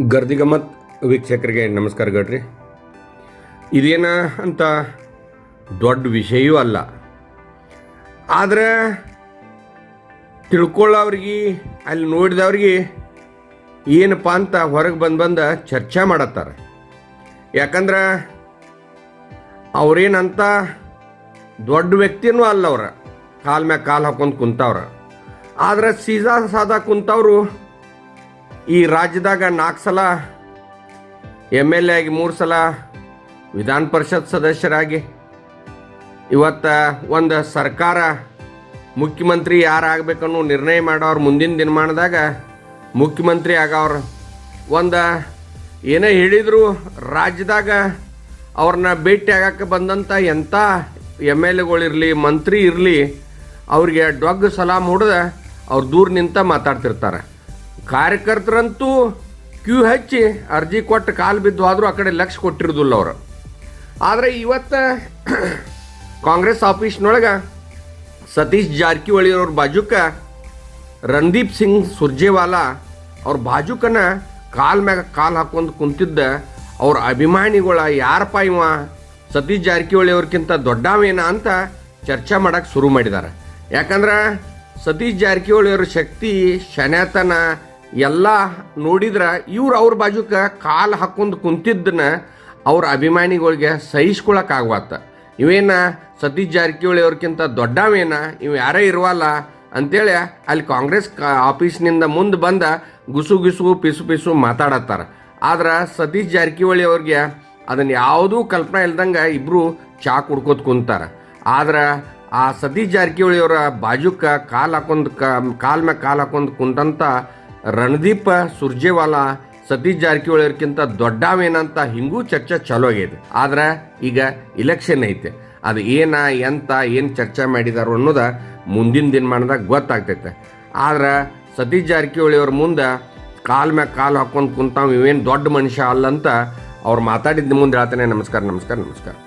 ಗರ್ದಿಗಮ್ಮತ್ ವೀಕ್ಷಕರಿಗೆ ನಮಸ್ಕಾರ ಗಡ್ರಿ. ಇದೇನ ಅಂತ ದೊಡ್ಡ ವಿಷಯವೂ ಅಲ್ಲ. ಆದರೆ ತಿಳ್ಕೊಳ್ಳೋವ್ರಿಗೆ, ಅಲ್ಲಿ ನೋಡಿದವ್ರಿಗೆ ಏನಪ್ಪ ಅಂತ ಹೊರಗೆ ಬಂದು ಬಂದು ಚರ್ಚೆ ಮಾಡತ್ತಾರೆ. ಯಾಕಂದ್ರೆ ಅವ್ರೇನಂತ ದೊಡ್ಡ ವ್ಯಕ್ತಿನೂ ಅಲ್ಲ ಅವ್ರ. ಕಾಲ್ ಮ್ಯಾಗ ಕಾಲು ಹಾಕೊಂಡು ಕುಂತವ್ರ. ಆದರೆ ಸೀದಾ ಸಾದಾ ಕುಂತವರು ಈ ರಾಜ್ಯದಾಗ ನಾಲ್ಕು ಸಲ ಎಂ ಎಲ್ ಎ ಆಗಿ ಮೂರು ಸಲ ವಿಧಾನ ಪರಿಷತ್ ಸದಸ್ಯರಾಗಿ. ಇವತ್ತು ಒಂದು ಸರ್ಕಾರ ಮುಖ್ಯಮಂತ್ರಿ ಯಾರು ಆಗ್ಬೇಕನ್ನೋ ನಿರ್ಣಯ ಮಾಡೋರು ಮುಂದಿನ ದಿನಮಾನದಾಗ ಮುಖ್ಯಮಂತ್ರಿ ಆಗವ್ರು. ಒಂದು ಏನೇ ಹೇಳಿದ್ರು ರಾಜ್ಯದಾಗ ಅವ್ರನ್ನ ಭೇಟಿ ಆಗಕ್ಕೆ ಬಂದಂಥ ಎಂಥ ಎಂ ಎಲ್ ಎಗಳಿರಲಿ ಮಂತ್ರಿ ಇರಲಿ, ಅವ್ರಿಗೆ ಡೊಗ್ ಸಲಾಮ್ ಹೊಡೆದ ಅವ್ರು ದೂರ ನಿಂತ ಮಾತಾಡ್ತಿರ್ತಾರೆ. ಕಾರ್ಯಕರ್ತರಂತೂ ಕ್ಯೂ ಹಚ್ಚಿ ಅರ್ಜಿ ಕೊಟ್ಟು ಕಾಲು ಬಿದ್ದು ಆದರೂ ಆ ಕಡೆ ಲಕ್ಷ ಕೊಟ್ಟಿರೋದಿಲ್ಲ ಅವರು. ಆದರೆ ಇವತ್ತು ಕಾಂಗ್ರೆಸ್ ಆಫೀಸ್ನೊಳಗೆ ಸತೀಶ್ ಜಾರಕಿಹೊಳಿ ಅವ್ರ ಬಾಜುಕ ರಣದೀಪ್ ಸಿಂಗ್ ಸುರ್ಜೇವಾಲಾ ಅವ್ರ ಬಾಜುಕನ ಕಾಲ್ ಮ್ಯಾಗ ಕಾಲು ಹಾಕೊಂಡು ಕುಂತಿದ್ದ ಅವ್ರ ಅಭಿಮಾನಿಗಳ ಯಾರಪ್ಪ ಇವ? ಸತೀಶ್ ಜಾರಕಿಹೊಳಿ ಅವ್ರಕ್ಕಿಂತ ದೊಡ್ಡವೇನ ಅಂತ ಚರ್ಚೆ ಮಾಡಕ್ಕೆ ಶುರು ಮಾಡಿದ್ದಾರೆ ಯಾಕಂದ್ರೆ ಸತೀಶ್ ಜಾರಕಿಹೊಳಿ ಅವ್ರ ಶಕ್ತಿ ಶನ್ಯಾತನ ಎಲ್ಲ ನೋಡಿದ್ರೆ ಇವ್ರು ಅವ್ರ ಬಾಜುಕ ಕಾಲು ಹಾಕೊಂಡು ಕುಂತಿದ್ದನ್ನ ಅವ್ರ ಅಭಿಮಾನಿಗಳಿಗೆ ಸಹಿಸ್ಕೊಳಕ್ಕಾಗ್ವಾತ ಇವೇನ ಸತೀಶ್ ಜಾರಕಿಹೊಳಿ ಅವ್ರಕ್ಕಿಂತ ದೊಡ್ಡವೇನ? ಇವು ಯಾರೇ ಇರುವಲ್ಲ ಅಂತೇಳಿ ಅಲ್ಲಿ ಕಾಂಗ್ರೆಸ್ ಆಫೀಸ್ನಿಂದ ಮುಂದೆ ಬಂದ ಗುಸು ಗುಸು ಪಿಸು ಪಿಸು ಮಾತಾಡತ್ತಾರ. ಆದ್ರೆ ಸತೀಶ್ ಜಾರಕಿಹೊಳಿ ಅವ್ರಿಗೆ ಅದನ್ನು ಯಾವುದೂ ಕಲ್ಪನೆ ಇಲ್ದಂಗೆ ಇಬ್ಬರು ಚಾ ಕುಡ್ಕೋತ ಕುಂತಾರ. ಆದ್ರೆ ಆ ಸತೀಶ್ ಜಾರಕಿಹೊಳಿ ಅವರ ಬಾಜುಕ ಕಾಲು ಹಾಕೊಂಡು ಕಾಲ್ ಮೇಲೆ ಕಾಲು ಹಾಕೊಂಡು ಕುಂತಂತ ರಣದೀಪ್ ಸುರ್ಜೇವಾಲಾ, ಸತೀಶ್ ಅವ್ರಕ್ಕಿಂತ ದೊಡ್ಡವೇನಂತ ಹಿಂಗೂ ಚರ್ಚೆ ಚಲೋ ಆಗೈತೆ ಆದ್ರೆ ಈಗ ಇಲೆಕ್ಷನ್ ಐತೆ. ಅದು ಏನ, ಎಂತ, ಏನು ಚರ್ಚೆ ಮಾಡಿದಾರೋ ಅನ್ನೋದ ಮುಂದಿನ ದಿನಮಾನದಾಗ ಗೊತ್ತಾಗ್ತೈತೆ. ಆದ್ರೆ ಸತೀಶ್ ಜಾರಕಿಹೊಳಿ ಅವ್ರ ಮುಂದೆ ಕಾಲ್ ಮ್ಯಾಗ ಕಾಲು ಹಾಕೊಂಡು ಕುಂತಾವ್, ಇವೇನು ದೊಡ್ಡ ಮನುಷ್ಯ ಅಲ್ಲಂತ ಅವ್ರು ಮಾತಾಡಿದ ಮುಂದೆ ಹೇಳ್ತಾನೆ. ನಮಸ್ಕಾರ ನಮಸ್ಕಾರ ನಮಸ್ಕಾರ.